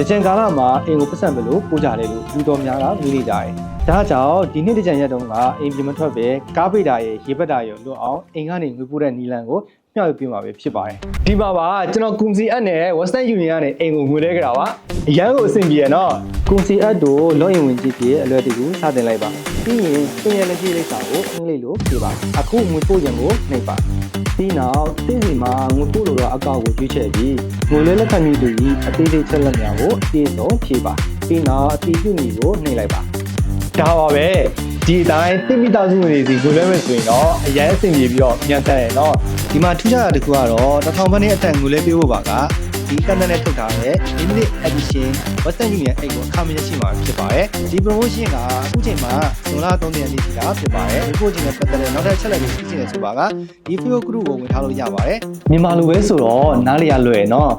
တကြံကာလမှာအိမ်ကိုပတ်စံပဲလို့ပို့ကြတယ်လို့လူတော်များကမြင်နေကြတယ်ဒါကြောင့်ဒီနေ့တကြံရက်တုန်းကအိမ်ပြင်မထွက်ပဲကားပိတ်တာရဲ့ရေပက်တာရဲ့လွတ်အောင်အိမ်ကနေငွေပို့တဲ့နီလန်ကိုမျှဝေပေးမှာပဲဖြစ်ပါတယ်ဒီမှာပါကျွန်တော်ကုံစီအပ်နဲ့ Western Union ကနေအိမ်ကိုငွေလဲကြတာပါအရန်ကိုအဆင်ပြေရနော်ကုံစီအပ်တို့လော့ရင်ဝင်ကြည့်ပြအလွယ်တကူစတင်လိုက်ပါပြီးရင်သင်ရလက်ရှိလိပ်စာကိုအင်္ဂလိပ်လိုဖြေပါအခုငွေပို့ရင်ကိုနှိပ်ပါပြီးနောက်တင့်စီမှာငွေပို့လို့တော့ အကောက်ကိုရွေးချယ်ပြီးငွေလဲလက်ခံမိသူကြီးအသေးသေးချက်လက်များကိုအသေးဆုံးဖြည့်ပါပြီးနောက်အတီးပြုမီကိုနှိပ်လိုက်ပါဒါပါပဲဒီအတိုင်းတင့်မိသားစုဝင်တွေစီငွေလဲမယ်ဆိုရင်တော့အရင်အဆင်ပြေပြီးတော့မြန်ဆန်ရယ်နော်ဒီမှာထူးခြားတာတစ်ခုကတော့တစ်ထောင်ဘတ်နဲ့အထက်ငွေလဲပေးဖို့ပါက ဒီကန့်နဲ့ထုတ်ထားတဲ့ limited edition Western Union အိတ်ကိုအခါမရရှိမှာဖြစ်ပါတယ်ဒီ promotion ကအခုချိန်မှာဇွန်လ3ရက်နေ့ထိတာဖြစ်ပါတယ်ဒီပို့ခြင်းနဲ့ပတ်သက်တဲ့နောက်ထပ်ချက်လက်တွေရှိနေတယ်ဆိုပါကဒီ Facebook group ကိုဝင်ထားလို့ရပါတယ်မြန်မာလိုပဲဆိုတော့နားလည်ရလွယ်နော်